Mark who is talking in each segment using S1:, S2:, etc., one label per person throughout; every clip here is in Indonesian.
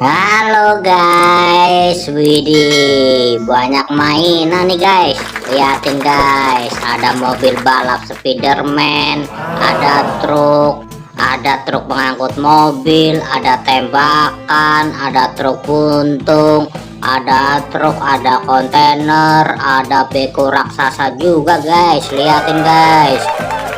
S1: Halo guys, Widih, banyak mainan nih guys. Liatin guys, ada mobil balap Spiderman, ada truk, ada truk pengangkut mobil, ada tembakan, ada truk buntung, ada truk, ada kontainer, ada beko raksasa juga guys. Liatin guys.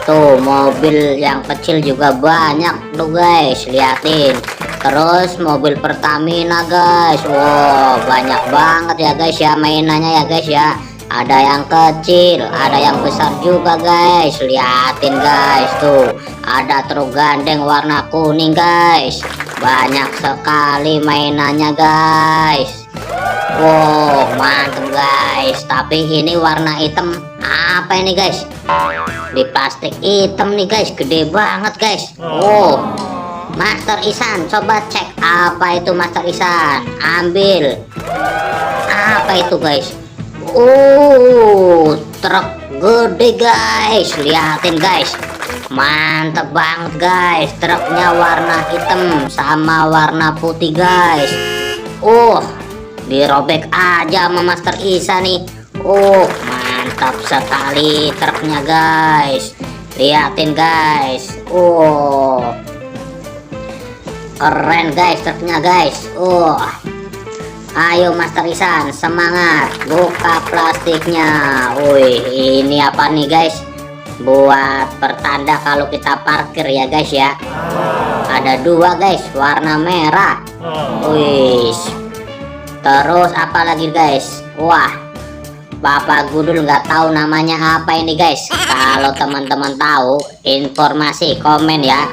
S1: Tuh mobil yang kecil juga banyak tuh guys, liatin terus mobil Pertamina guys. Wow banyak banget ya guys ya mainannya ya guys ya. Ada yang kecil ada yang besar juga guys. Liatin guys tuh. Ada truk gandeng warna kuning guys. Banyak sekali mainannya guys. Wow mantap guys. Tapi ini warna hitam apa ini guys? Di plastik hitam nih guys. Gede banget guys. Wow Master Isan coba cek apa itu Master Isan. Ambil. Apa itu guys? Uh truk gede guys. Liatin guys. Mantep banget guys. Truknya warna hitam sama warna putih guys. Uh dirobek aja sama Master Isa nih. Uh mantap sekali truknya guys. Liatin guys. Uh keren guys truknya guys. Uh ayo Master Isan semangat. Buka plastiknya. Wih ini apa nih guys? Buat pertanda kalau kita parkir ya guys ya. Ada dua guys warna merah. Wih. Terus apa lagi guys? Wah Bapak Gudul nggak tahu namanya apa ini guys. Kalau teman-teman tahu, informasi komen ya.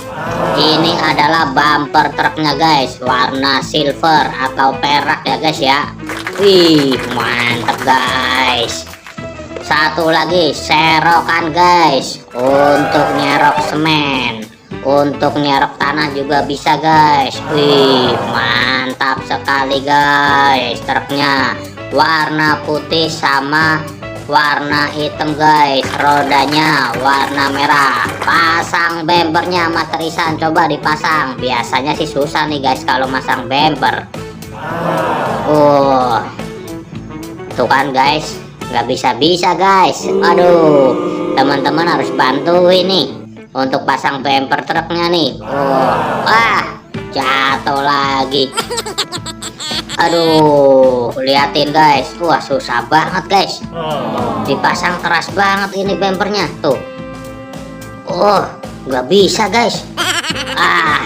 S1: Ini adalah bumper truknya guys, warna silver atau perak ya guys ya. Wih, mantap guys. Satu lagi serokan guys, untuk nyerok semen. Untuk nyerok tanah juga bisa guys. Wih, mantap sekali guys truknya warna putih sama warna hitam guys. Rodanya warna merah. Pasang bempernya Master Isan coba dipasang. Biasanya sih susah nih guys kalau masang bemper. Uh tuh kan guys. Nggak bisa-bisa guys. Aduh. Teman-teman harus bantu ini untuk pasang bemper truknya nih. Uh wah jatuh lagi aduh liatin guys. Wah susah banget guys. Dipasang keras banget ini bempernya tuh. Oh nggak bisa guys. Ah.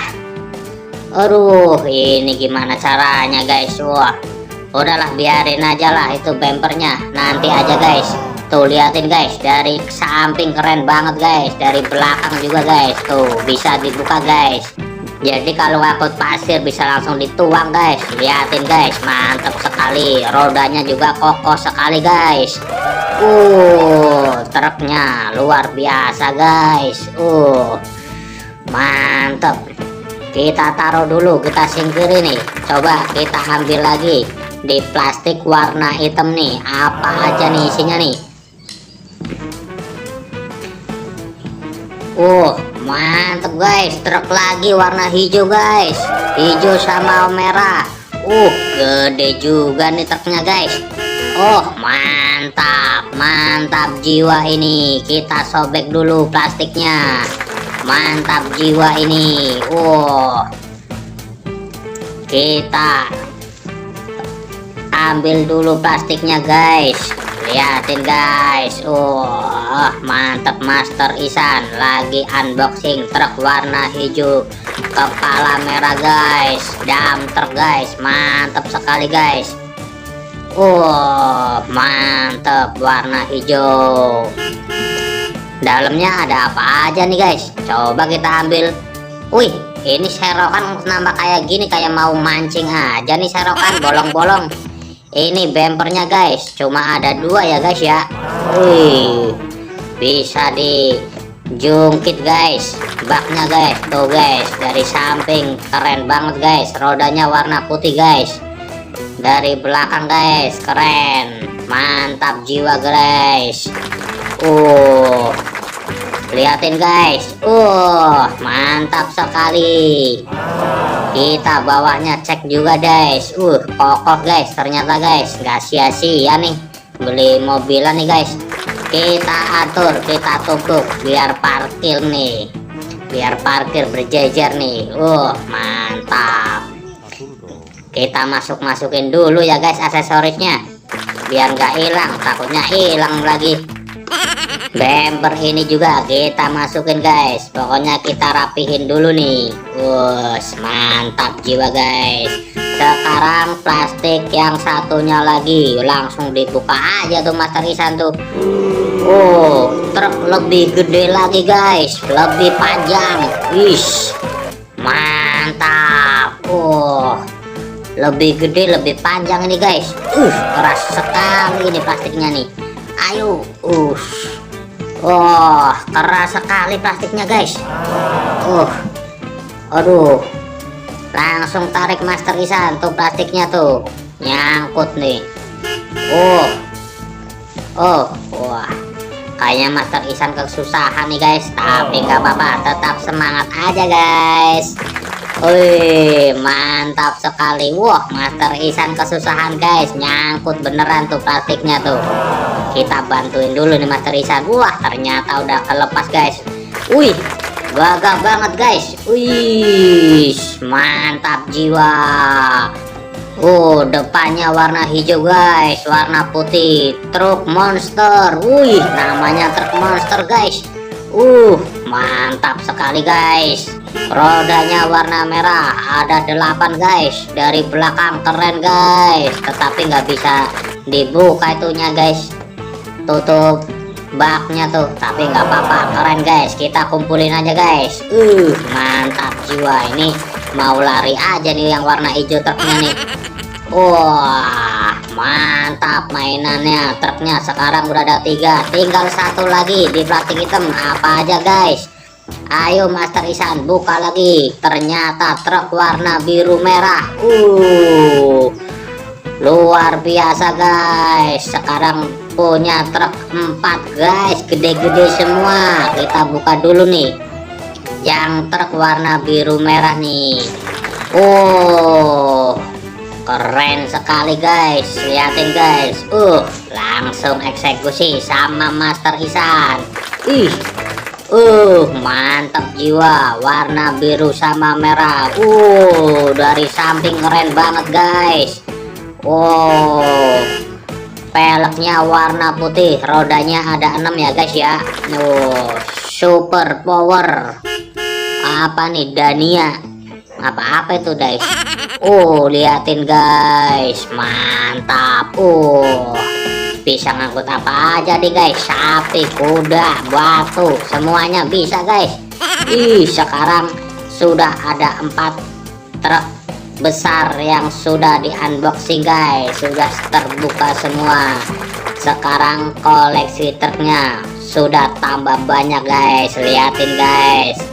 S1: Aduh ini gimana caranya guys? Wah. Udahlah biarin aja lah itu bempernya nanti aja guys. Tuh liatin guys. Dari samping keren banget guys. Dari belakang juga guys. Tuh bisa dibuka guys jadi kalau ngangkut pasir bisa langsung dituang guys. Liatin guys. Mantap sekali. Rodanya juga kokoh sekali guys. Uh truknya luar biasa guys. Uh mantap kita taruh dulu kita singkirin nih. Coba kita ambil lagi di plastik warna hitam nih. Apa aja nih isinya nih? Uh mantep guys. Truk lagi warna hijau guys. Hijau sama merah. Uh gede juga nih truknya guys. Oh mantap mantap jiwa ini. Kita sobek dulu plastiknya. Mantap jiwa ini. Oh kita ambil dulu plastiknya guys liatin guys. Oh mantap Master Isan. Lagi unboxing truk warna hijau. Kepala merah guys. Dam truk guys. Mantap sekali guys. Oh mantap warna hijau. Dalamnya ada apa aja nih guys? Coba kita ambil. Wih ini serokan nambah kayak gini kayak mau mancing aja nih serokan. Bolong-bolong ini bempernya guys. Cuma ada dua ya guys ya. Wih bisa dijungkit guys. Baknya guys. Tuh guys dari samping. Keren banget guys. Rodanya warna putih guys. Dari belakang guys. Keren. Mantap jiwa guys. Uh liatin guys. Uh mantap sekali kita bawahnya cek juga guys. Uh kokoh guys. Ternyata guys nggak sia-sia nih beli mobilan nih guys. Kita atur kita tutup biar parkir nih. Biar parkir berjejer nih. Uh mantap. Kita masuk masukin dulu ya guys aksesorisnya. Biar nggak hilang takutnya hilang lagi bumper ini juga kita masukin guys. Pokoknya kita rapihin dulu nih. Wuss mantap jiwa guys. Sekarang plastik yang satunya lagi. Langsung dibuka aja tuh Master Isan tuh. Oh truk lebih gede lagi guys. Lebih panjang. Wish mantap. Oh lebih gede lebih panjang ini guys. Uh keras sekali ini plastiknya nih. Ayo uh oh keras sekali plastiknya guys. Uh aduh. Langsung tarik master Isan tuh plastiknya tuh. Nyangkut nih. Oh oh wah. Kayaknya master Isan kesusahan nih guys. Tapi nggak apa-apa tetap semangat aja guys Wih, mantap sekali. Wah, Master Isan kesusahan guys, nyangkut beneran tuh plastiknya tuh. Kita bantuin dulu nih Master Isan. Wah, ternyata udah kelepas guys. Wih, gagah banget guys. Wih, mantap jiwa. Oh, depannya warna hijau guys, warna putih. Truk monster. Wih, namanya truk monster guys. Uh, mantap sekali guys. Rodanya warna merah. Ada delapan guys. Dari belakang keren guys. Tetapi nggak bisa dibuka itunya guys. Tutup baknya tuh. Tapi nggak apa-apa. Keren guys. Kita kumpulin aja guys. Uh mantap jiwa ini. Mau lari aja nih yang warna hijau truknya nih. Wah mantap mainannya truknya sekarang udah ada tiga. Tinggal satu lagi di plastik hitam apa aja guys? Ayo Master Isan buka lagi. Ternyata truk warna biru merah. Uh Luar biasa guys. Sekarang punya truk 4 guys. Gede-gede semua. Kita buka dulu nih. Yang truk warna biru merah nih. Oh Keren sekali guys Liatin guys Uh Langsung eksekusi sama Master Isan Ih Uh, mantap jiwa. Warna biru sama merah. Uh, dari samping keren banget, guys. Oh. Peleknya warna putih, rodanya ada 6 ya, guys ya. Oh, super power. Apa nih, Dania? Apa-apa itu, guys? Oh, liatin, guys. Mantap. Oh. Bisa ngangkut apa aja deh guys. Sapi kuda batu. Semuanya bisa guys. Ih sekarang sudah ada empat truk besar yang sudah di unboxing guys. Sudah terbuka semua. Sekarang koleksi truknya sudah tambah banyak guys. Liatin guys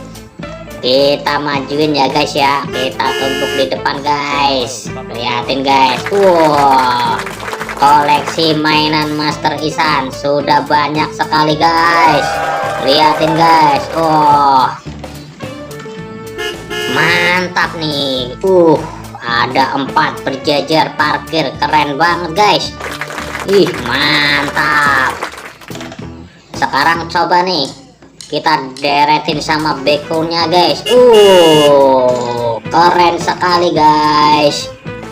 S1: kita majuin ya guys ya. Kita tumpuk di depan guys. Liatin guys. Wow koleksi mainan Master Isan sudah banyak sekali guys. Liatin guys. Oh mantap nih. Uh ada empat berjajar parkir. Keren banget guys. Ih mantap. Sekarang coba nih kita deretin sama bekonya guys uh keren sekali guys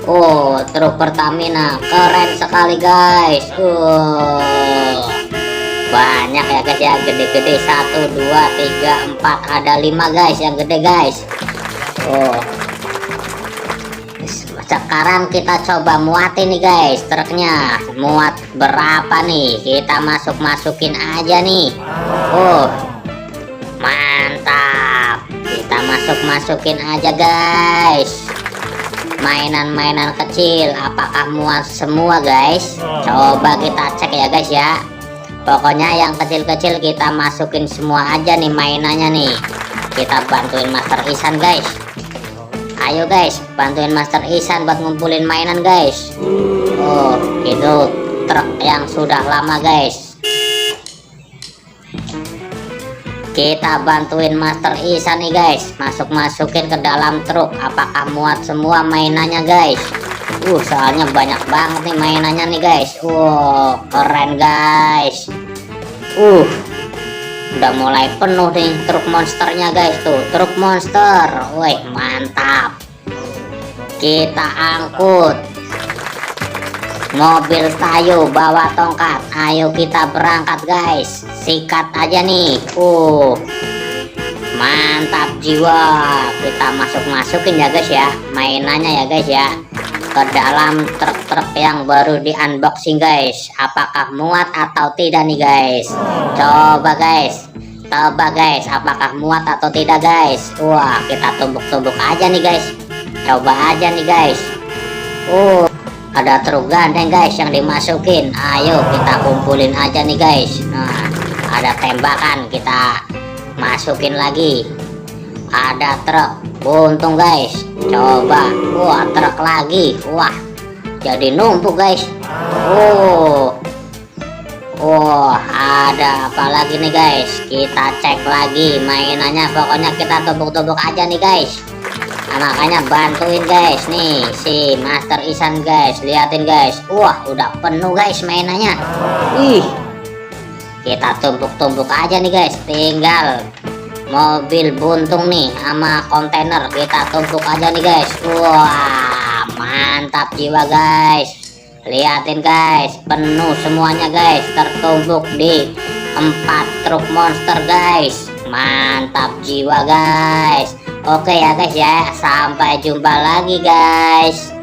S1: Oh, truk Pertamina keren sekali guys. Uh, banyak ya guys ya, gede-gede satu, dua, tiga, empat, ada lima guys yang gede guys. Oh, sekarang kita coba muatin nih guys truknya. Muat berapa nih? Kita masuk masukin aja nih. Oh, Kita masuk masukin aja guys. Mainan-mainan kecil apakah muat semua guys? Coba kita cek ya guys ya. Pokoknya yang kecil-kecil kita masukin semua aja nih mainannya nih. Kita bantuin Master Isan guys. Ayo guys bantuin Master Isan buat ngumpulin mainan guys. Oh itu truk yang sudah lama guys kita bantuin Master Isa nih guys. Masuk masukin ke dalam truk. Apakah muat semua mainannya guys? Uh soalnya banyak banget nih mainannya nih guys. Wow keren guys. Uh udah mulai penuh nih truk monsternya guys tuh. Truk monster. Woi mantap. Kita angkut mobil tayo bawa tongkat. Ayo kita berangkat guys. Sikat aja nih. Uh. Mantap jiwa. Kita masuk masukin ya guys ya. Mainannya ya guys ya. Ke dalam truk-truk yang baru di unboxing guys. Apakah muat atau tidak nih guys? Coba guys. Coba guys. Apakah muat atau tidak guys? Wah kita tumbuk-tumbuk aja nih guys. Coba aja nih guys. Uh ada truk gandeng guys yang dimasukin. Ayo kita kumpulin aja nih guys. Nah ada tembakan kita masukin lagi. Ada truk. Buntung guys. Coba. Wah truk lagi. Wah jadi numpuk guys. Oh. Oh, ada apa lagi nih guys? Kita cek lagi mainannya. Pokoknya kita tumbuk-tumbuk aja nih guys. Nah, makanya bantuin guys nih si Master Isan guys. Liatin guys. Wah, udah penuh guys mainannya. Ih. Kita tumbuk-tumbuk aja nih guys. Tinggal mobil buntung nih sama kontainer kita tumpuk aja nih guys. Wah, mantap jiwa guys. Liatin guys, penuh semuanya guys, tertumbuk di empat truk monster guys. Mantap jiwa guys. Oke ya guys ya, sampai jumpa lagi guys.